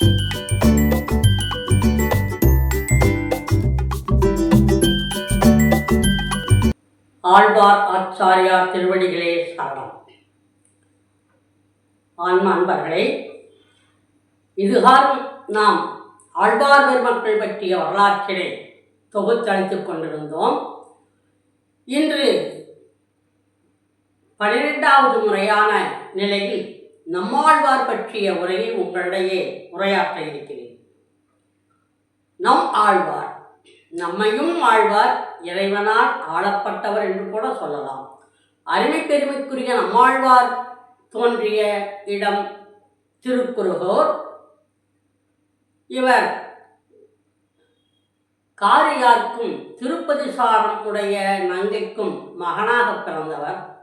ஆழ்வார் ஆச்சாரியார் திருவடிகளே சரணம். ஆன்ம அன்பர்களே இதுகாரம் நாம் ஆழ்வார் பெருமக்கள் பற்றிய வரலாற்றினை தொகுத்தளித்துக் கொண்டிருந்தோம். இன்று பனிரெண்டாவது முறையான நிலையில் நம்மாழ்வார் பற்றிய உரையை உங்களிடையே உரையாற்ற இருக்கிறேன். நம் ஆழ்வார் நம்மையும் ஆழ்வார் இறைவனால் ஆளப்பட்டவர் என்று கூட சொல்லலாம். அருமை பெருமைக்குரிய நம்மாழ்வார் தோன்றிய இடம் திருக்குறுகோர் இவர் காரியார்க்கும் திருப்பதி சாரம் உடைய நங்கைக்கும் மகனாக பிறந்தவர்.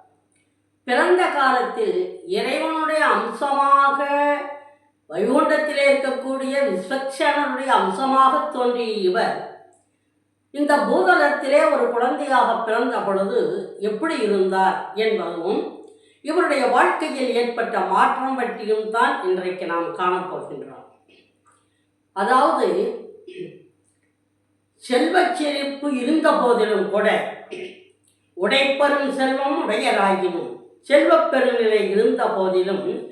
பிறந்த காலத்தில் இறைவனுடைய அம்சமாக வைகுண்டத்திலே இருக்கக்கூடிய விஸ்வக்ஷனுடைய அம்சமாக தோன்றிய இவர் இந்த பூதலத்திலே ஒரு குழந்தையாக பிறந்த பொழுது எப்படி இருந்தார் என்பதும் இவருடைய வாழ்க்கையில் ஏற்பட்ட மாற்றம் பற்றியும் தான் இன்றைக்கு நாம் காணப்போகின்றோம் அதாவது செல்வச் செழிப்பு இருந்த போதிலும் கூட உடைப்பரும் செல்வம் உடையராகினும் செல்வப் பெருநிலை இருந்த போதிலும்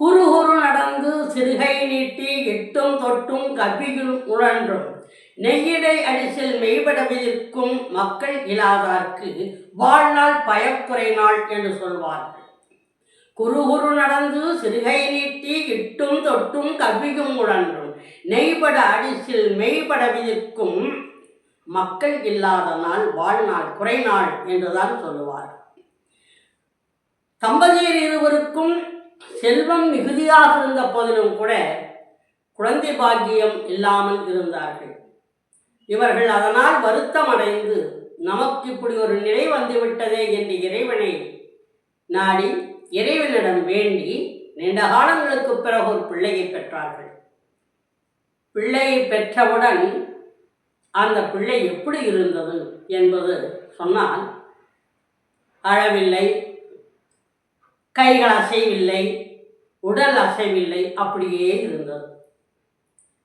குறுகுறு நடந்து சிறுகை நீட்டி எட்டும் தொட்டும் கவ்வியும் உழன்றும் நெய்யிடை அடிசில் மெய்படவிருக்கும் மக்கள் இல்லாதார்க்கு வாழ்நாள் பயக்குறை நாள் என்று சொல்வார்கள். குறுகுறு நடந்து சிறுகை நீட்டி இட்டும் தொட்டும் கவியும் உழன்றும் நெய்பட அடிசில் மெய்படவிருக்கும் மக்கள் இல்லாத நாள் வாழ்நாள் குறைநாள் என்றுதான் சொல்லுவார் தம்பதியர் இருவருக்கும் செல்வம் மிகுதியாக இருந்த போதிலும் கூட குழந்தை பாக்கியம் இல்லாமல் இருந்தார்கள். இவர்கள் அதனால் வருத்தம் அடைந்து நமக்கு இப்படி ஒரு நிலை வந்துவிட்டதே என்று இறைவனை நாடி இறைவனிடம் வேண்டி நீண்ட காலங்களுக்கு பிறகு ஒரு பிள்ளையை பெற்றார்கள். பிள்ளையை பெற்றவுடன் அந்த பிள்ளை எப்படி இருந்தது என்பது சொன்னால் அழவில்லை கைகள் அசைவில்லை உடல் அசைவில்லை அப்படியே இருந்தது.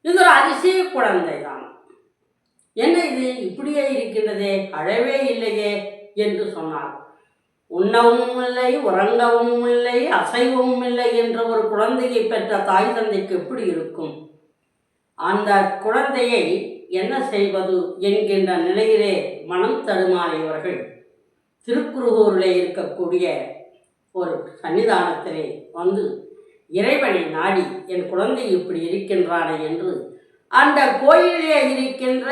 இது ஒரு அதிசய குழந்தை தான் என்ன இது? இப்படியே இருக்கின்றதே அழவே இல்லையே என்று சொன்னார் உண்ணவும் இல்லை உறங்கவும் இல்லை அசைவும் இல்லை என்ற ஒரு குழந்தையை பெற்ற தாய் தந்தைக்கு எப்படி இருக்கும்? அந்த குழந்தையை என்ன செய்வது என்கின்ற நிலையிலே மனம் தடுமாறியவர்கள் திருக்குறுகூரிலே இருக்கக்கூடிய ஒரு சன்னிதானத்திலே வந்து இறைவனை நாடி என் குழந்தை இப்படி இருக்கின்றானே என்று அந்த கோயிலே இருக்கின்ற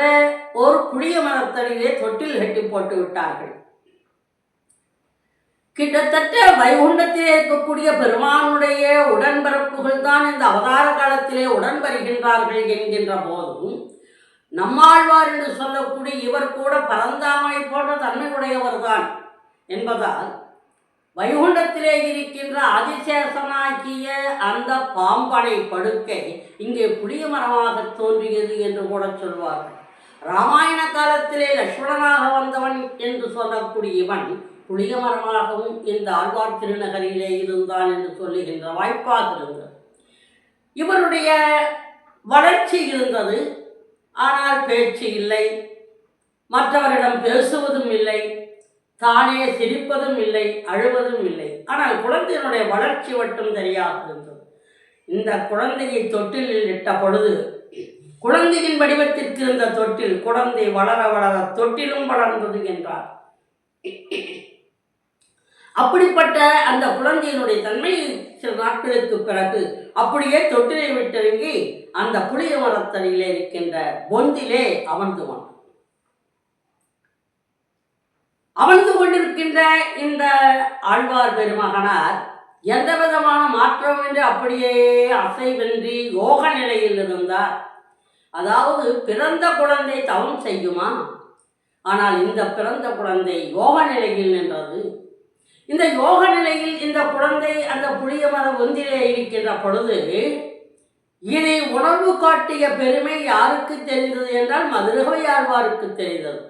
ஒரு புளிய மரத்தடியிலே தொட்டில் கட்டி போட்டு விட்டார்கள். கிட்டத்தட்ட வைகுண்டத்திலே இருக்கக்கூடிய பெருமானுடைய உடன்பிறப்புகள் தான் இந்த அவதார காலத்திலே உடன் வருகின்றார்கள் என்கின்ற போதும் நம்மாழ்வார் என்று சொல்லக்கூடிய இவர் கூட பரந்தாமனை போன்ற தன்மை உடையவர்தான் என்பதால் வைகுண்டத்திலே இருக்கின்ற ஆதிசேஷனாகிய அந்த பாம்பனை படுக்கை இங்கே புளிய மரமாக தோன்றியது என்று கூட சொல்வார்கள். ராமாயண காலத்திலே லட்சுமணனாக வந்தவன் என்று சொல்லக்கூடிய இவன் புளிய மரமாகவும் இந்த ஆழ்வார் திருநகரிலே இருந்தான் என்று சொல்லுகின்ற வாய்ப்பாக இருந்தது. இவருடைய வளர்ச்சி இருந்தது ஆனால் பேச்சு இல்லை மற்றவரிடம் பேசுவதும் இல்லை. தானே சிரிப்பதும் இல்லை அழுவதும் இல்லை. ஆனால் குழந்தையினுடைய வளர்ச்சி மட்டும் தெரியாது இருந்தது இந்த குழந்தையை தொட்டிலில் இட்ட பொழுது குழந்தையின் வடிவத்திற்கு இருந்த தொட்டில் குழந்தை வளர வளர தொட்டிலும் வளர்ந்தது என்றார். அப்படிப்பட்ட அந்த குழந்தையினுடைய தன்மை சில நாட்களுக்கு பிறகு அப்படியே தொட்டிலை விட்டிறங்கி அந்த புளிய மரத்தடியிலே இருக்கின்ற பொந்திலே அமர்ந்துவான் அமர்ந்து கொண்டிருக்கின்ற இந்த ஆழ்வார் பெருமகனார் எந்த விதமான மாற்றமின்றி அப்படியே அசைவின்றி யோக நிலையில் இருந்தார். அதாவது பிறந்த குழந்தை தவம் செய்யுமா? ஆனால் இந்த பிறந்த குழந்தை யோக நிலையில் நின்றது. இந்த யோக நிலையில் இந்த குழந்தை அந்த புளிய மர ஒந்திலே இருக்கின்ற பொழுது இதை உணர்வு காட்டிய பெருமை யாருக்கு தெரிந்தது என்றால் மதுரகையாழ்வாருக்கு தெரிந்தது.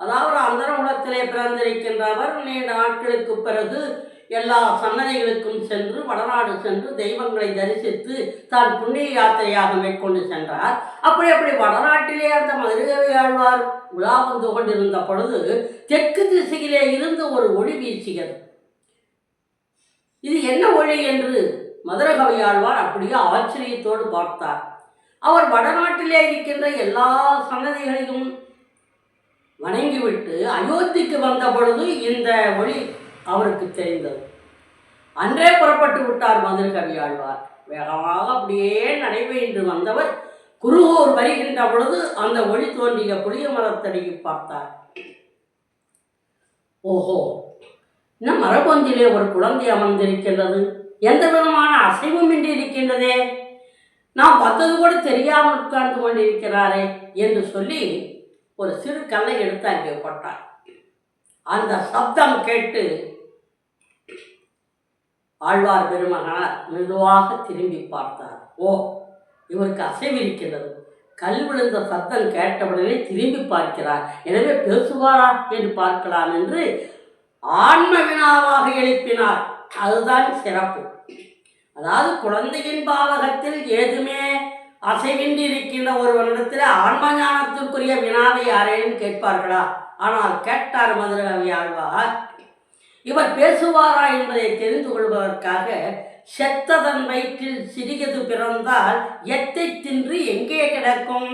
அதாவது அந்தர அந்தரகுலத்திலே பிறந்திருக்கின்றவர் நீண்ட நாட்களுக்கு பிறகு எல்லா சன்னதிகளுக்கும் சென்று வடநாடு சென்று தெய்வங்களை தரிசித்து தான் புண்ணிய யாத்திரையாக மேற்கொண்டு சென்றார். அப்படி அப்படி வடநாட்டிலே அந்த மதுரை ஆழ்வார் உலா வந்து கொண்டிருந்த பொழுது தெற்கு திசையிலே இருந்து ஒரு ஒளி வீசுகிறது இது என்ன ஒளி என்று மதுரகவி ஆழ்வார் அப்படியே ஆச்சரியத்தோடு பார்த்தார். அவர் வடநாட்டிலே இருக்கின்ற எல்லா சன்னதிகளையும் வணங்கிவிட்டு அயோத்திக்கு வந்த பொழுது இந்த மொழி அவருக்கு தெரிந்தது. அன்றே புறப்பட்டு விட்டார் மதுரை ஆழ்வார். வேகமாக அப்படியே நடைபெற்று வந்தவர் குருகூர் வருகின்ற பொழுது அந்த ஒளி தோன்றிய புளிய மரத்தடியை பார்த்தார். ஓஹோ இன்னும் மரபொந்திலே ஒரு குழந்தை அமர்ந்திருக்கின்றது. எந்த விதமான அசைவும் இன்றி இருக்கின்றதே. நாம் வந்தது கூட தெரியாமல் உட்கார்ந்து கொண்டிருக்கிறாரே என்று சொல்லி ஒரு சிறு கல்லை எடுத்து அங்கே போட்டார். அந்த சப்தம் கேட்டு ஆழ்வார் பெருமகனார் மெதுவாக திரும்பி பார்த்தார். ஓ இவருக்கு அசைவிருக்கிறது கல் விழுந்த சத்தம் கேட்டவுடனே திரும்பி பார்க்கிறார். எனவே பேசுவாரா என்று பார்க்கலாம் என்று ஆன்ம வினாவாக எழுப்பினார். அதுதான் சிறப்பு. அதாவது குழந்தையின் பாவகத்தில் ஏதுமே அசைவின்றி இருக்கின்ற ஒருவனிடத்தில் ஆன்ம ஞானத்திற்குரிய வினாவை யாரேனும் கேட்பார்களா? ஆனால் கேட்டார் மதுரவி ஆழ்வார் இவர் பேசுவாரா என்பதை தெரிந்து கொள்வதற்காக செத்ததன் வயிற்றில் சிறியது பிறந்தால் எத்தை தின்று எங்கே கிடக்கும்?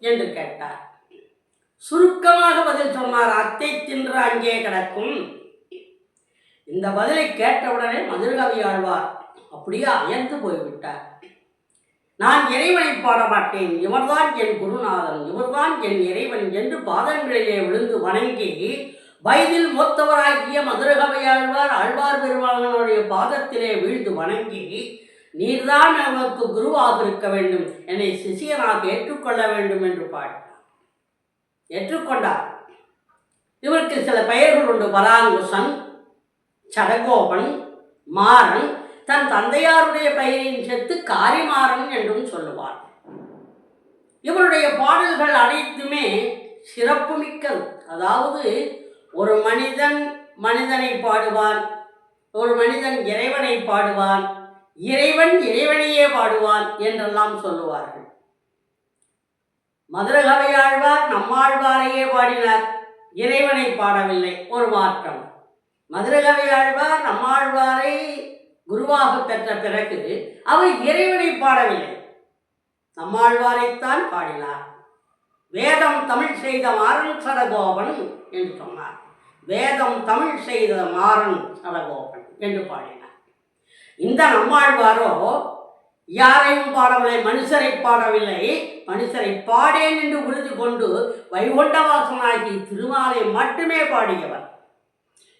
என்று கேட்டார். சுருக்கமாக பதில் சொன்னார் அத்தை தின்று அங்கே கிடக்கும். இந்த பதிலை கேட்டவுடனே மதுரகவி ஆழ்வார் அப்படியே அயர்ந்து போய்விட்டார். நான் இறைவனை பாடமாட்டேன். இவர்தான் என் குருநாதன். இவர்தான் என் இறைவன் என்று பாதங்களிலே விழுந்து வணங்கி வயதில் மூத்தவராகிய மதுரகவை ஆழ்வார் ஆழ்வார் பெருமானனுடைய பாதத்திலே வீழ்ந்து வணங்கி நீர்தான் நமக்கு குருவாக இருக்க வேண்டும். என்னை சிஷியனாக ஏற்றுக்கொள்ள வேண்டும் என்று பாடினார். ஏற்றுக்கொண்டார். இவருக்கு சில பெயர்கள் உண்டு. பராங்குசன் சடகோபன் மாறன் தன் தந்தையாருடைய பெயரின் செத்து காரிமாறன் என்றும் சொல்லுவார் இவருடைய பாடல்கள் அனைத்துமே சிறப்புமிக்கது. அதாவது ஒரு மனிதன் மனிதனை பாடுவான் ஒரு மனிதன் இறைவனை பாடுவான் இறைவன் இறைவனையே பாடுவான் என்றெல்லாம் சொல்லுவார்கள். மதுரகவையாழ்வார் நம்மாழ்வாரையே பாடினார் இறைவனை பாடவில்லை ஒரு மாற்றம். மதுரகவையாழ்வார் நம்மாழ்வாரை குருவாக பெற்ற பிறகு அவர் இறைவனை பாடவில்லை. நம்மாழ்வாரைத்தான் பாடினார். வேதம் தமிழ் செய்த மாறன் சடகோபன் என்று சொன்னார். வேதம் தமிழ் செய்த மாறன் சடகோபன் என்று பாடினார். இந்த நம்மாழ்வாரோ யாரையும் பாடவில்லை மனுஷரை பாடவில்லை மனுஷரை பாடேன் என்று உறுதி கொண்டு வைகுண்டவாசனாகி திருமாலை மட்டுமே பாடியவர்.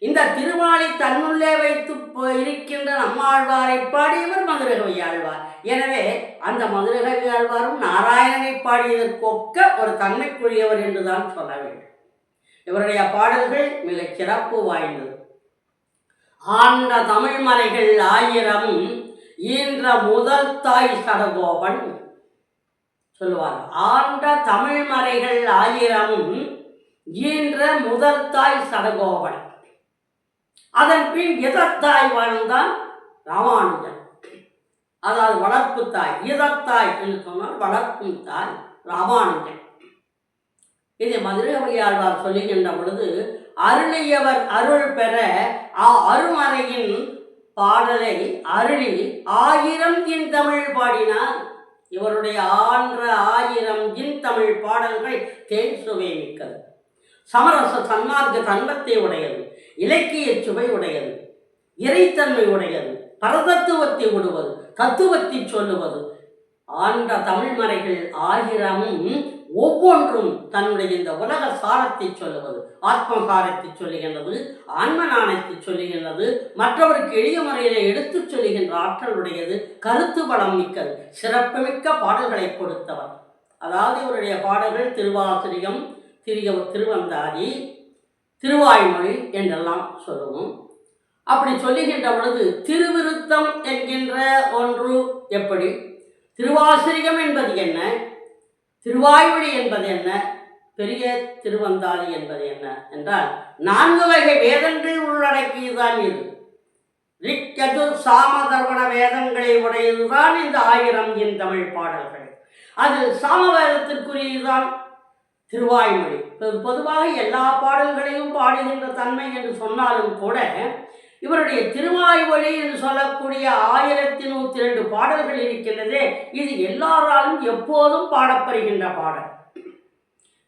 இந்த திருவாளி தன்னுள்ளே வைத்து இருக்கின்ற நம்மாழ்வாரை பாடியவர் மதுரகவி ஆழ்வார். எனவே அந்த மதுரகவி ஆழ்வாரும் நாராயணனை பாடியதற்கொக்க ஒரு தன்மைக்குரியவர் என்றுதான் சொல்ல வேண்டும். இவருடைய பாடல்கள் மிகச் சிறப்பு வாய்ந்தது. ஆண்ட தமிழ் மலைகள் ஆயிரம் ஈன்ற முதல் தாய் சடகோபன் சொல்லுவார் ஆண்ட தமிழ் மலைகள் ஆயிரமும் ஈன்ற முதல் தாய் சடகோபன் அதன் பின் எதத்தாய் வாழ்ந்தான் ராமானுஜன். அதாவது வளர்ப்பு தாய் இதத்தாய் என்று சொன்னால் வளர்க்கும் தாய் ராமானுஜன். இதை மதுரவையாழ்வார் சொல்லுகின்ற பொழுது அருளியவர் அருள் பெற அருமறையின் பாடலை அருளி ஆயிரம் தின் தமிழ் பாடினார். இவருடைய ஆன்ற ஆயிரம் இன் தமிழ் பாடல்கள் தேன் சுவை மிக்கது. சமரச சன்மார்க்க தன்மத்தை உடையது. இலக்கிய சுவை உடையது இறைத்தன்மை உடையது பரதத்துவத்தை விடுவது தத்துவத்தை சொல்லுவது. ஆண்ட தமிழ்மறைகள் ஆயிரமும் ஒவ்வொன்றும் தன்னுடைய இந்த உலக சாரத்தை சொல்லுவது. ஆத்மகாரத்தை சொல்லுகின்றது ஆன்ம நாணயத்தை சொல்லுகின்றது மற்றவருக்கு எளிய முறையில் எடுத்துச் சொல்லுகின்ற ஆற்றலுடையது கருத்து பலம் மிக்கது சிறப்புமிக்க பாடல்களை கொடுத்தவர் அதாவது இவருடைய பாடல்கள் திருவாசிரியம் திரிய திருவந்தாதி திருவாய்மொழி என்றெல்லாம் சொல்லுவோம். அப்படி சொல்லுகின்ற பொழுது திருவிருத்தம் என்கின்ற ஒன்று எப்படி? திருவாசிரியம் என்பது என்ன? திருவாய்மொழி என்பது என்ன? பெரிய திருவந்தாதி என்பது என்ன? என்றால் நான்கு வகை வேதங்கள் உள்ளடக்கியதுதான் இது. ரிக்கஜுர் சாமதர்வண வேதங்களை உடையதுதான் இந்த ஆயிரம் என் தமிழ் பாடல்கள். அது சாமவேதத்திற்குரியதுதான் திருவாய்மொழி. பொதுவாக எல்லா பாடல்களையும் பாடுகின்ற தன்மை என்று சொன்னாலும் கூட இவருடைய திருவாய்மொழி என்று சொல்லக்கூடிய ஆயிரத்தி நூற்றி ரெண்டு பாடல்கள் இருக்கின்றதே இது எல்லாராலும் எப்போதும் பாடப்படுகின்ற பாடல்.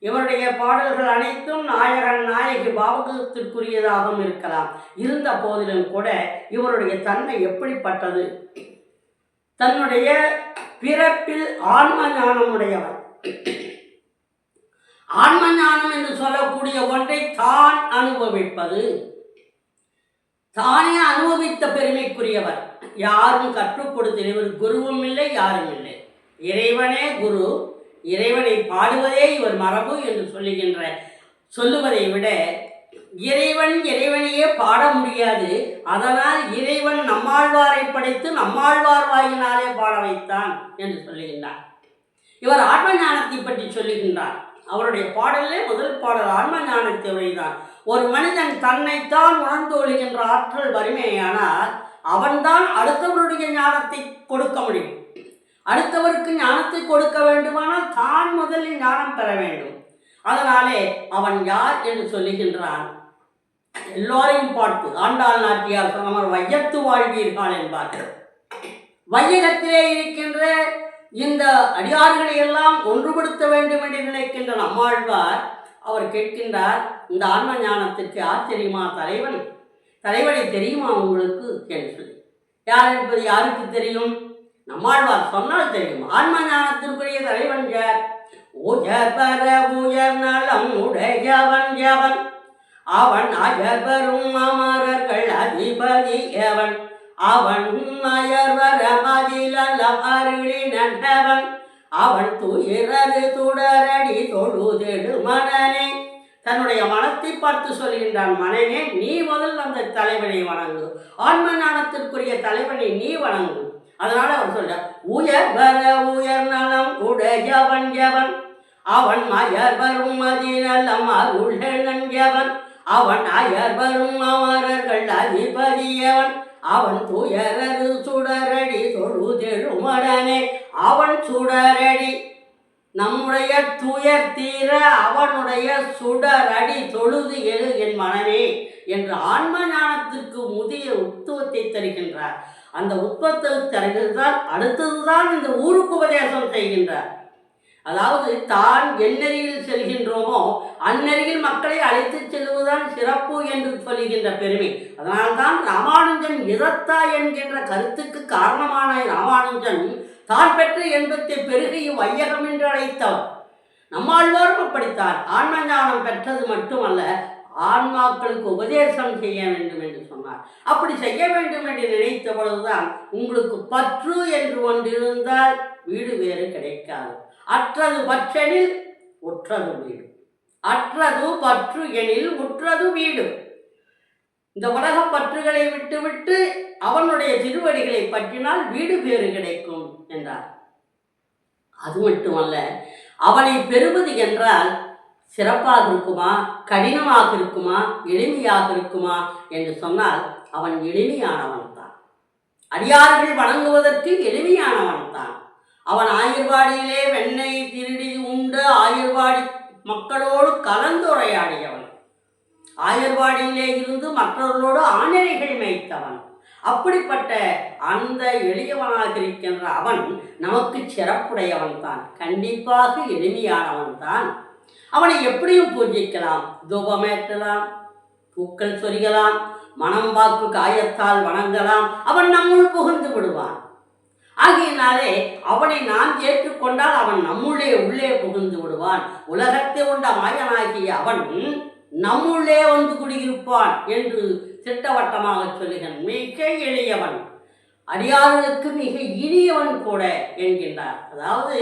இவருடைய பாடல்கள் அனைத்தும் நாயகன் நாயகி பாவகத்திற்குரியதாகவும் இருக்கலாம். இருந்த போதிலும் கூட இவருடைய தன்மை எப்படிப்பட்டது? தன்னுடைய பிறப்பில் ஆன்ம ஞானம் உடையவர் ஆன்ம ஞானம் என்று சொல்லக்கூடிய ஒன்றை தான் அனுபவிப்பது. தானே அனுபவித்த பெருமைக்குரியவர். யாரும் கற்றுக் கொடுத்த இவர் குருவும் இல்லை யாரும் இல்லை. இறைவனே குரு இறைவனை பாடுவதே இவர் மரபு என்று சொல்லுகின்ற சொல்லுவதை விட இறைவன் இறைவனையே பாட முடியாது. அதனால் இறைவன் நம்மாழ்வாரை படைத்து நம்மாழ்வார் வாயினாலே பாட வைத்தான் என்று சொல்லுகின்றார். இவர் ஆத்ம ஞானத்தை பற்றி சொல்லுகின்றார். அவருடைய பாடலே முதல் பாடல் ஆன்ம ஞானத்தை தான் ஒரு மனிதன் தன்னைத்தான் உணர்ந்து கொள்கின்ற ஆற்றல் வறுமையானால் அவன்தான் அடுத்தவருடைய ஞானத்தை கொடுக்க முடியும். அடுத்தவருக்கு ஞானத்தை கொடுக்க வேண்டுமானால் தான் முதலில் ஞானம் பெற வேண்டும். அதனாலே அவன் யார் என்று சொல்லுகின்றான். எல்லோரையும் பார்த்து ஆண்டாள் நாட்டியார் சொன்னவர் வையத்து வாழ்வீர்கள் என்பார்கள். வையகத்திலே இருக்கின்ற இந்த அடியார்களை எல்லாம் ஒன்றுபடுத்த வேண்டும் என்று நினைக்கின்ற நம்மாழ்வார் அவர் கேட்கின்றார் இந்த ஆன்ம ஞானத்திற்கு யார் தெரியுமா தலைவன்? தலைவனை தெரியுமா உங்களுக்கு? என்று சொல்லி. யார் என்பது யாருக்கு தெரியும்? நம்மாழ்வார் சொன்னால் தெரியும். ஆன்ம ஞானத்திற்குரிய தலைவன் யார்? உயர் பர உயர் நலம் உடையவன் எவன்? அவன் அயர்வரும் அமரர்கள் அதிபதி எவன் அவன் அயர்வர மதிலம் அருளி நன்றவன் அவன் துயரது துடரடி தொழுதெடு மனனே. தன்னுடைய மனத்தை பார்த்து சொல்கின்றான் மனனே நீ முதல் அந்த தலைவனை வணங்கு. ஆன்ம ஞானத்திற்குரிய தலைவனை நீ வணங்கு. அதனால அவர் சொல்ற உயர் வர உயர் நலம் உடையவன் எவன்? அவன் அயர் வரும் மதிநலம் அருளன் நன்கவன் அவன் அயர் வரும் அமரர்கள் அதிபதியவன் அவன் துயரரு சுடரடி தொழுதெழுமடனே அவன் சுடரடி நம்முடைய துயர் தீர அவனுடைய சுடரடி தொழுது எழு என் மனமே என்று ஆன்ம ஞானத்திற்கு முதிய உத்துவத்தை தருகின்றார். அந்த உத்துவத்தை தருகிறதால் அடுத்ததுதான் இந்த ஊருக்கு உபதேசம் செய்கின்றார். அதாவது தான் எந்நெறியில் செல்கின்றோமோ அந்நெறியில் மக்களை அழைத்துச் செல்வதுதான் சிறப்பு என்று சொல்லுகின்ற பெருமை. அதனால்தான் ராமானுஜன் இதத்தா என்கின்ற கருத்துக்கு காரணமான ராமானுஜன் தான் பெற்ற என்பத்தை பெருகையும் வையகம் என்று அழைத்தவர். நம்மாழ்வாரும் அப்படித்தார் ஆன்ம ஞானம் பெற்றது மட்டுமல்ல ஆன்மாக்களுக்கு உபதேசம் செய்ய வேண்டும் என்று சொன்னார். அப்படி செய்ய வேண்டும் என்று நினைத்த பொழுதுதான் உங்களுக்கு பற்று என்று ஒன்றிருந்தால் வீடு வேறு கிடைக்காது. அற்றது பற்றெனில் உற்றது வீடு அற்றது பற்று எனில் உற்றது வீடு இந்த உலக பற்றுகளை விட்டுவிட்டு அவனுடைய திருவடிகளை பற்றினால் வீடு பேறு கிடைக்கும் என்றார். அது மட்டுமல்ல அவனை பெறுவது என்றால் சிறப்பாக இருக்குமா கடினமாக இருக்குமா எளிமையாக இருக்குமா என்று சொன்னால் அவன் எளிமையானவன் தான். அடியார்கள் வணங்குவதற்கு எளிமையானவன் தான். அவன் ஆயுர்வாடியிலே வெண்ணெய் திருடி உண்டு ஆயுர்வாடி மக்களோடு கலந்துரையாடியவன். ஆயர்வாடியிலே இருந்து மற்றவர்களோடு ஆணைகள் மேய்த்தவன். அப்படிப்பட்ட அந்த எளியவனாக இருக்கின்ற அவன் நமக்கு சிறப்புடையவன் தான் கண்டிப்பாக எளிமையானவன் தான் அவனை எப்படியும் பூஜிக்கலாம். தூபமேற்றலாம் பூக்கள் சொரிகலாம் மனம் வாக்கு காயத்தால் வணங்கலாம். அவன் நம்முள் புகுந்து விடுவான். ஆகையினாலே அவனை நாம் ஏற்றுக்கொண்டால் அவன் நம்முள்ளே உள்ளே புகுந்து விடுவான். உலகத்தை உண்ட மாயனாகிய அவன் நம்முள்ளே வந்து குடியிருப்பான் என்று திட்டவட்டமாக சொல்லுகிறான். மிக எளியவன். அடியார்களுக்கு மிக இனியவன் கூட என்கின்றார். அதாவது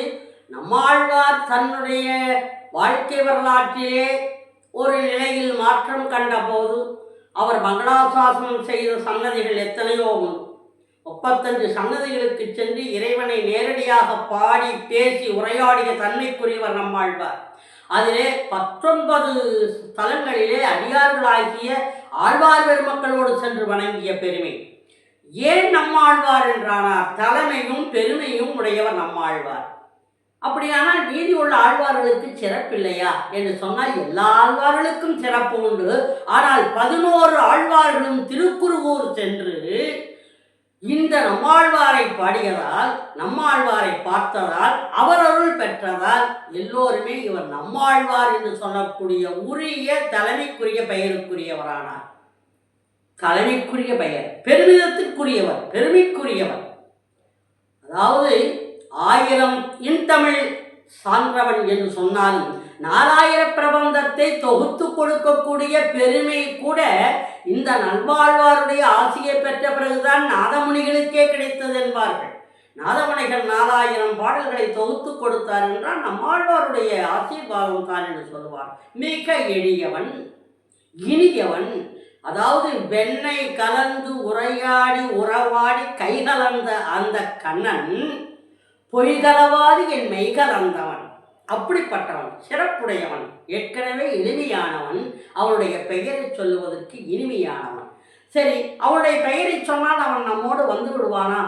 நம்மாழ்வார் தன்னுடைய வாழ்க்கை வரலாற்றிலே ஒரு நிலையில் மாற்றம் கண்டபோது அவர் மங்களாசாசனம் செய்த சங்கதிகள் எத்தனையோ உண்டு. முப்பத்தஞ்சு சன்னதிகளுக்கு சென்று இறைவனை நேரடியாக பாடி பேசி உரையாடிய தன்மைக்குரியவர் நம்மாழ்வார். அதிலே பத்தொன்பது ஸ்தலங்களிலே அடியார்களாகிய ஆழ்வார் பெருமக்களோடு சென்று வணங்கிய பெருமை. ஏன் நம்மாழ்வார் என்றானார் தலைமையும் பெருமையும் உடையவர் நம்மாழ்வார். அப்படியானால் மீதி உள்ள ஆழ்வார்களுக்கு சிறப்பில்லையா என்று சொன்னால் எல்லா ஆழ்வார்களுக்கும் சிறப்பு உண்டு. ஆனால் பதினோரு ஆழ்வார்களும் திருக்குறுவூர் சென்று இந்த நம்மாழ்வாரை பாடியதால் நம்மாழ்வாரை பார்த்ததால் அவர் அருள் பெற்றதால் எல்லோருமே இவர் நம்மாழ்வார் என்று சொல்லக்கூடிய உரிய தலைமைக்குரிய பெயருக்குரியவரானார். தலைமைக்குரிய பெயர் பெருமிதத்திற்குரியவர் பெருமைக்குரியவர். அதாவது ஆயிரம் இன்தமிழ் சான்றவன் என்று சொன்னாலும் நாலாயிர பிரபந்தத்தை தொகுத்து கொடுக்கக்கூடிய பெருமை கூட இந்த நல்வாழ்வாருடைய ஆசையை பெற்ற பிறகுதான் நாதமுனிகளுக்கே கிடைத்தது என்பார்கள். நாதமுனைகள் நாலாயிரம் பாடல்களை தொகுத்து கொடுத்தார் என்றால் நம்மாழ்வாருடைய ஆசீர்வாதம் தான் என்று சொல்லுவார். மிக எளியவன் இனியவன் அதாவது வெண்ணை கலந்து உரையாடி உறவாடி கைகலந்த அந்த கண்ணன் பொய்கலவாது என் மெய்கலந்தவன். அப்படிப்பட்டவன் சிறப்புடையவன் ஏற்கனவே இனிமையானவன் அவனுடைய பெயரை சொல்லுவதற்கு இனிமையானவன். சரி அவனுடைய பெயரை சொன்னால் அவன் நம்மோடு வந்து விடுவானா?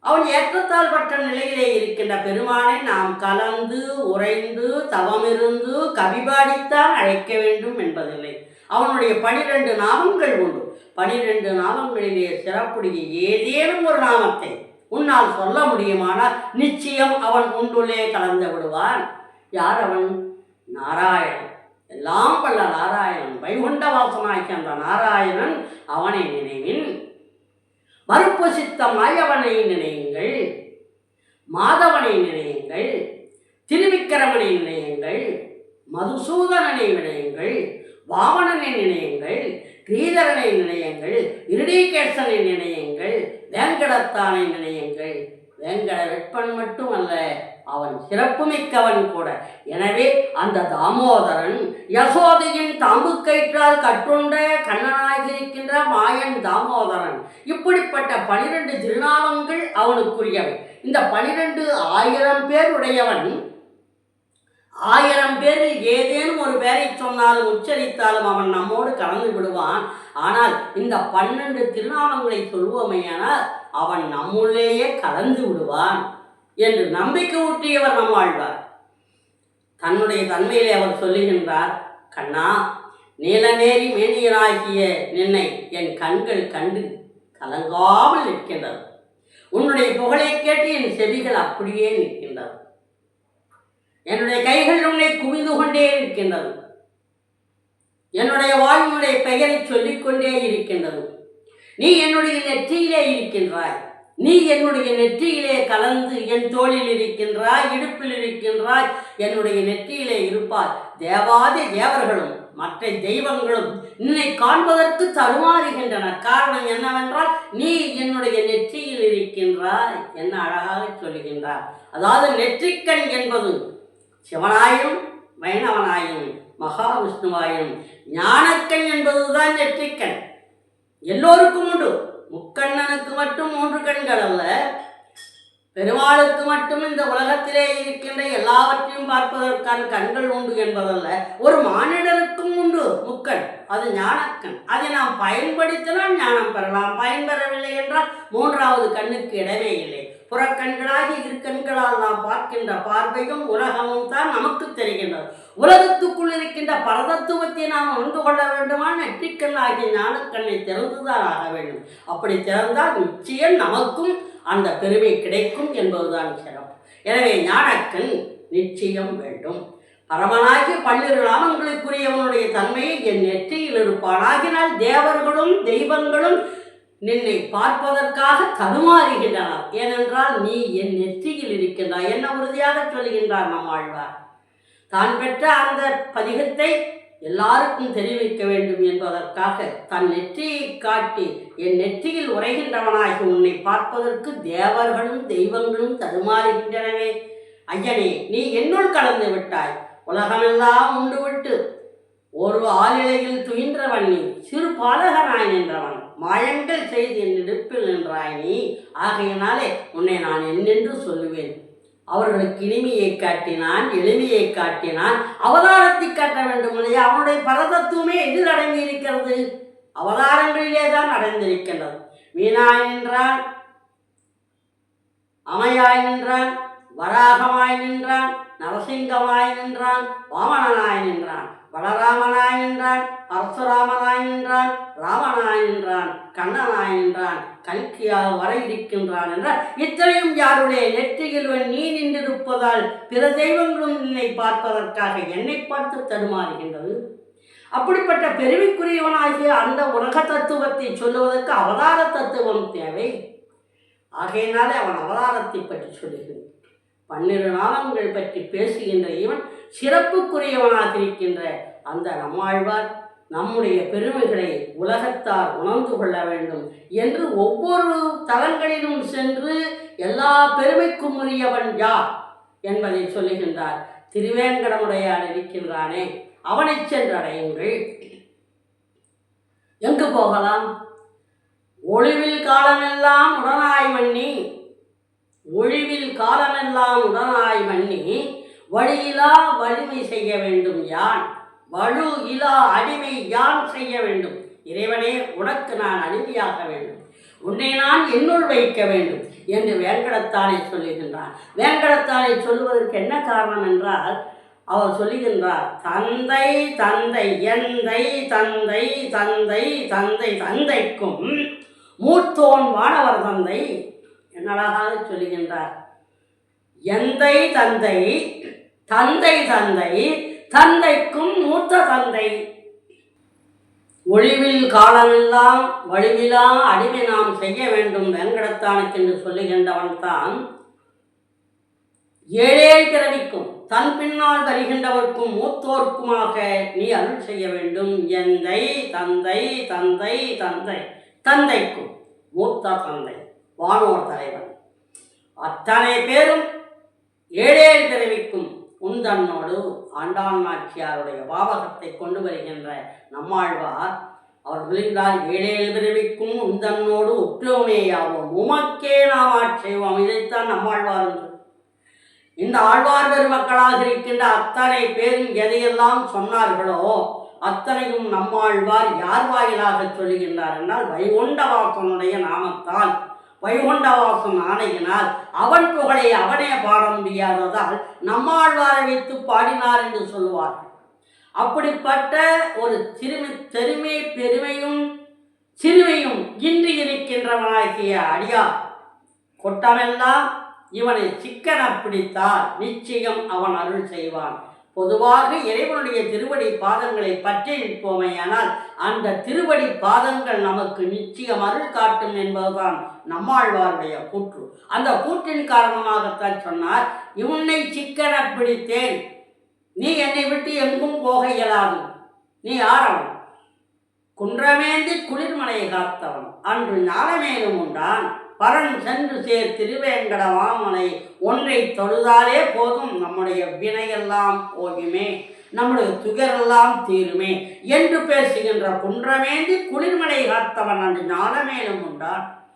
அவன் ஏற்றத்தால் பட்ட நிலையிலே இருக்கின்ற பெருமானை நாம் கலந்து உறைந்து தவமிருந்து கவிபாடித்தான் அழைக்க வேண்டும் என்பதில்லை. அவனுடைய பனிரெண்டு நாமங்கள் உண்டு. பனிரெண்டு நாமங்களிலே சிறப்புடைய ஏதேனும் ஒரு நாமத்தை உன்னால் சொல்ல முடியுமானால் நிச்சயம் அவன் உண்டுள்ளே கலந்து விடுவான். யார் அவன்? நாராயணன். எல்லாம் வல்ல நாராயணன். வைகுண்ட வாசனாக்கி அந்த நாராயணன் அவனை நினைவின். மறுப்பு சித்தமாய் அவனை நினையுங்கள். மாதவனை நினையுங்கள். திருவிக்கிரமனை நினையுங்கள். மதுசூதனனை நினையுங்கள். வாமனனை நினையுங்கள். கிரீதரனை நினையுங்கள். இருடீகேசனை நினையுங்கள். வேங்கடத்தானை நினையுங்கள். வேங்கட மட்டும் மட்டுமல்ல அவன் சிறப்புமிக்கவன் கூட. எனவே அந்த தாமோதரன் யசோதையின் தாம்பு கயிற்றால் கற்றுண்ட கண்ணனாகிருக்கின்ற மாயன் தாமோதரன். இப்படிப்பட்ட பனிரெண்டு திருநாமங்கள் அவனுக்குரியவை. இந்த பனிரெண்டு ஆயிரம் பேர் உடையவன் ஆயிரம் பேரில் ஏதேனும் ஒரு பேரை சொன்னாலும் உச்சரித்தாலும் அவன் நம்மோடு கலந்து விடுவான். ஆனால் இந்த பன்னெண்டு திருநாமங்களை சொல்வோமையானால் அவன் நம்முள்ளேயே கலந்து விடுவான் என்று நம்பிக்கை ஊட்டியவர் நம்மாழ்வார் தன்னுடைய தன்மையிலே அவர் சொல்லுகின்றார் கண்ணா நீலநேரி மேனியனாகிய நின்னை என் கண்கள் கண்டு கலங்காமல் நிற்கின்றது உன்னுடைய புகழை கேட்டு என் செவிகள் அப்படியே நிற்கின்றது என்னுடைய கைகள் உன்னை குவிந்து கொண்டே இருக்கின்றது. என்னுடைய வாழ்வினுடைய பெயரை சொல்லிக்கொண்டே இருக்கின்றது. நீ என்னுடைய நெற்றியிலே இருக்கின்றாய். நீ என்னுடைய நெற்றியிலே கலந்து என் தோளில் இருக்கின்றாய் இடுப்பில் இருக்கின்றாய் என்னுடைய நெற்றியிலே இருப்பாய். தேவாதி தேவர்களும் மற்ற தெய்வங்களும் என்னை காண்பதற்கு தருமாறுகின்றன காரணம் என்னவென்றால் நீ என்னுடைய நெற்றியில் இருக்கின்றாய் என்ன அழகாக சொல்கின்றார் அதாவது நெற்றிக்கண் என்பது சிவனாயும் வைணவனாயும் மகாவிஷ்ணுவாயும் ஞானக்கண் என்பதுதான் நெற்றிக்கண். எல்லோருக்கும் உண்டு. முக்கண்ணனுக்கு மட்டும் மூன்று கண்கள் அல்ல. பெருமாளுக்கு மட்டும் இந்த உலகத்திலே இருக்கின்ற எல்லாவற்றையும் பார்ப்பதற்கான கண்கள் உண்டு என்பதல்ல. ஒரு மானிடருக்கும் உண்டு முக்கண். அது ஞானக்கண். அதை நாம் பயன்படுத்தினால் ஞானம் பெறலாம். பயன்பெறவில்லை என்றால் மூன்றாவது கண்ணுக்கு இடமே இல்லை. புறக்கண்களாகி இரு கண்களால் நாம் பார்க்கின்ற பார்வையும் உலகமும் தான் நமக்கு தெரிகின்றது. உலகத்துக்குள் இருக்கின்ற பரதத்துவத்தை நாம் உணர்ந்து கொள்ள வேண்டுமா நெற்றிக்கண் ஆகிய ஞானக்கண்ணை திறந்துதான் ஆக வேண்டும். அப்படி திறந்தால் நிச்சயம் நமக்கும் அந்த பெருமை கிடைக்கும் என்பதுதான் சிறப்பு. எனவே ஞானக்கண் நிச்சயம் வேண்டும். பரமனாகி பன்னிரு நாமங்களுக்குரியவனுடைய தன்மையை என் நெற்றியில் இருப்பானாகினால் தேவர்களும் தெய்வங்களும் நின்னை பார்ப்பதற்காக தடுமாறுகின்றனர் ஏனென்றால் நீ என் நெற்றியில் இருக்கின்றாய். என்ன உறுதியாக சொல்கின்றார் நம்மாழ்வார் தான் பெற்ற அந்த பதிகத்தை எல்லாருக்கும் தெரிவிக்க வேண்டும் என்பதற்காக தன் நெற்றியை காட்டி என் நெற்றியில் உரைகின்றவனாகி உன்னை பார்ப்பதற்கு தேவர்களும் தெய்வங்களும் தடுமாறுகின்றனவே. ஐயனே நீ என்னுள் கலந்து விட்டாய். உலகமெல்லாம் உண்டு விட்டு ஒரு ஆளிலையில் துயின்றவன் நீ. சிறு பாலகனாய் நின்றவன். மாயங்கள் செய்து என் இடுப்பில் நின்றாய் நீ. ஆகையினாலே உன்னை நான் என்னென்று சொல்லுவேன். அவர்களுக்கு இனிமையை காட்டினான் எளிமையை காட்டினான். அவதாரத்தை காட்ட வேண்டும் இல்லையா? அவனுடைய பரதத்துவமே எதில் அடங்கி இருக்கிறது அவதாரங்களிலே தான் அடைந்திருக்கின்றது வீணாய் நின்றான் அமையாய் நின்றான் வராகமாய் நின்றான் நரசிங்கமாய் நின்றான் வாமனனாய் நின்றான். பலராமனாய் பரசுராமனாயின்றான் ராமனாயின்றான் கண்ணனாயின்றான் கல்கியாக வர இருக்கின்றான் என்றால் இத்தனையும் யாருடைய நெற்றியில் நீ நின்றிருப்பதால் பிற தெய்வங்களும் என்னை பார்ப்பதற்காக என்னை பார்த்து தடுமாறுகின்றது. அப்படிப்பட்ட பெருமைக்குரியவனாகிய அந்த உலக தத்துவத்தை சொல்லுவதற்கு அவதார தத்துவம் தேவை. ஆகையினாலே அவன் அவதாரத்தை பற்றி சொல்லுகிறான் பன்னிரு நாளங்கள் பற்றி பேசுகின்ற இவன் சிறப்புக்குரியவனாக இருக்கின்ற அந்த நம்மாழ்வார் நம்முடைய பெருமைகளை உலகத்தார் உணர்ந்து கொள்ள வேண்டும் என்று ஒவ்வொரு தலங்களிலும் சென்று எல்லா பெருமைக்கும் உரியவன் யார் என்பதை சொல்லுகின்றார். திருவேங்கடமுடையான் இருக்கின்றானே அவனை சென்றடையுங்கள். எங்கு போகலாம்? ஒளிவில் காலமெல்லாம் உடனாய் மன்னி ஒளிவில் காலமெல்லாம் உடனாய் மன்னி வழியிலா வலிமை செய்ய வேண்டும் யான்? வலு இலா அடிமை யான் செய்ய வேண்டும்? இறைவனே உனக்கு நான் அடிமையாக வேண்டும். உன்னை நான் என்னுள் வைக்க வேண்டும் என்று வேங்கடத்தானை சொல்லுகின்றான். வேங்கடத்தானை சொல்லுவதற்கு என்ன காரணம் என்றால் அவர் சொல்லுகின்றார் தந்தை தந்தை எந்தை தந்தை தந்தை தந்தை தந்தைக்கும் மூத்தோன் வானவர் தந்தை என்னழகாக சொல்லுகின்றார். எந்தை தந்தை தந்தை தந்தை தந்தைக்கும் மூத்த தந்தை. ஒளிவில் காலமெல்லாம் வழிவிலா அடிமை நாம் செய்ய வேண்டும் வெங்கடத்தானுக்கு என்று சொல்லுகின்றவன் தான். ஏழே பிறவிக்கும் தன் பின்னால் வருகின்றவர்க்கும் மூத்தோர்க்குமாக நீ அருள் செய்ய வேண்டும். எந்தை தந்தை தந்தை தந்தை தந்தைக்கும் மூத்த தந்தை வானோர் தலைவன். அத்தனை பேரும் ஏழே பிறவிக்கும் உந்தன்னோடு ஆண்டாள் நாச்சியாருடைய பாவகத்தை கொண்டு வருகின்ற நம்மாழ்வார் அவர் விழுந்தால் ஏழேழு பிறவிக்கும் உந்தன்னோடு உற்றோமேயாவோம் உமக்கே நாம் ஆட்சேவோம் இதைத்தான் நம்மாழ்வார் என்று. இந்த ஆழ்வார் பெருமக்களாக இருக்கின்ற அத்தனை பேரும் எதையெல்லாம் சொன்னார்களோ அத்தனையும் நம்மாழ்வார் யார் வாயிலாக சொல்லுகின்றார் என்றால் வைகுண்டவாசனுடைய நாமத்தால். வைகுண்டவாசம் ஆணையினால் அவன் புகழை அவனே பாட முடியாததால் நம்மாழ்வாரை வைத்து பாடினார் என்று சொல்லுவார்கள். அப்படிப்பட்ட ஒரு திருமி பெருமை பெருமையும் சிறுமையும் இன்று இருக்கின்றவனாகிய அடியார் கொட்டமெல்லாம் இவனை சிக்கன பிடித்தால் நிச்சயம் அவன் அருள் செய்வான். பொதுவாக இறைவனுடைய திருவடி பாதங்களை பற்றி நிற்போமேயானால் அந்த திருவடி பாதங்கள் நமக்கு நிச்சயம் அருள் காட்டும் என்பதுதான் நம்மாழ்வாருடைய கூற்று. அந்த கூற்றின் காரணமாகத்தான் சொன்னார் இவனை சிக்கன பிடித்தேன். நீ என்னை விட்டு எங்கும் போக இயலாது. நீ ஆரவன் குன்றமேந்தி குளிர்மலையை காத்தவன். அன்று ஞானமேலும் உண்டான். பரன் சென்று சேர் திருவேங்கட வாமனை ஒன்றை தொழுதாலே போதும். நம்முடைய வினையெல்லாம் போகுமே. நம்முடைய துயரெல்லாம் தீருமே என்று பேசுகின்ற குன்றமேந்தி குளிர்மலை காத்தவன் அன்று ஞானமேலும் உண்டான்.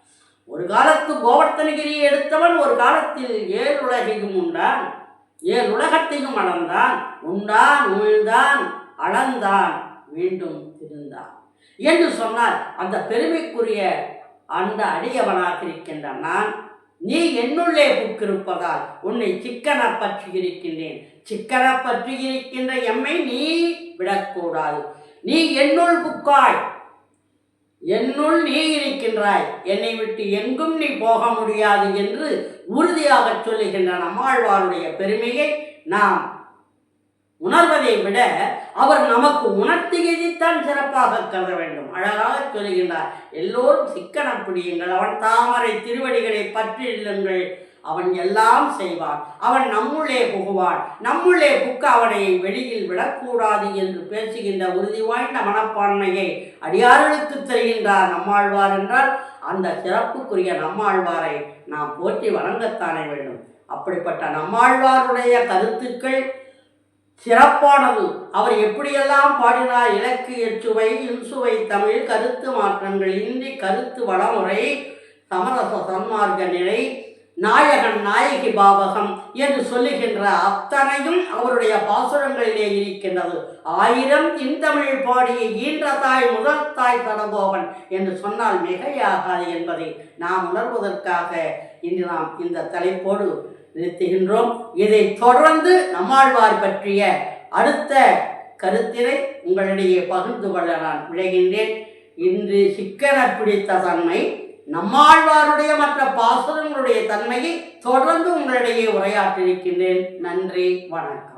ஒரு காலத்து கோவர்த்தனகிரியை எடுத்தவன் ஒரு காலத்தில் ஏழு உலகையும் உண்டான். ஏழு உலகத்தையும் அளந்தான். உண்டான் உமிழ்ந்தான் அளந்தான் மீண்டும் திருந்தான். என்று சொன்னால் அந்த பெருமைக்குரிய அந்த அடியவனாக இருக்கின்ற நான் நீ என்னுள்ளே புக்கிருப்பதால் உன்னை சிக்கன பற்றி இருக்கின்றேன் சிக்கன பற்றி இருக்கின்ற எம்மை நீ விடக்கூடாது. நீ என்னுள் புக்காய். என்னுள் நீ இருக்கின்றாய். என்னை விட்டு எங்கும் நீ போக முடியாது என்று உறுதியாக சொல்லுகின்ற நம்மாழ்வாருடைய பெருமையை நாம் உணர்வதை விட அவர் நமக்கு உணர்த்தியதைத்தான் சிறப்பாக கருத வேண்டும். அழகாக சொல்லுகின்றார் எல்லோரும் சிக்கனம் பிடியுங்கள் அவன் தாமரை திருவடிகளை பற்றிடுங்கள் அவன் எல்லாம் செய்வான். அவன் நம்முள்ளே புகுவான். நம்முள்ளே புக்க அவனை வெளியில் விடக்கூடாது என்று பேசுகின்ற உறுதி வாய்ந்த மனப்பான்மையை அடியார்களுக்கு தெரிகின்றார் நம்மாழ்வார் என்றால் அந்த சிறப்புக்குரிய நம்மாழ்வாரை நாம் போற்றி வணங்கத்தானே வேண்டும். அப்படிப்பட்ட நம்மாழ்வாருடைய கருத்துக்கள் சிறப்பானது. அவர் எப்படியெல்லாம் பாடினார்? இலக்கு எச்சுவை இன்சுவை தமிழ் கருத்து மாற்றங்கள் இன்றி கருத்து வளமுறை சமரச சன்மார்க்க நிலை நாயகன் நாயகி பாவகம் என்று சொல்லுகின்ற அத்தனையும் அவருடைய பாசுரங்களிலே இருக்கின்றது. ஆயிரம் இந்தமிழ் பாடிய ஈன்ற தாய் முதல் தாய் தடபோவன் என்று சொன்னால் மிகையாகாது என்பதை நாம் உணர்வதற்காக இன்று நாம் இந்த தலைப்போடு நிறுத்துகின்றோம் இதை தொடர்ந்து நம்மாழ்வார் பற்றிய அடுத்த கருத்தினை உங்களிடையே பகிர்ந்து கொள்ள நான் விளைகின்றேன் இன்று சிக்கன பிடித்த தன்மை நம்மாழ்வாருடைய மற்ற பாசுரங்களுடைய தன்மையை தொடர்ந்து உங்களிடையே உரையாற்றிருக்கின்றேன் நன்றி வணக்கம்.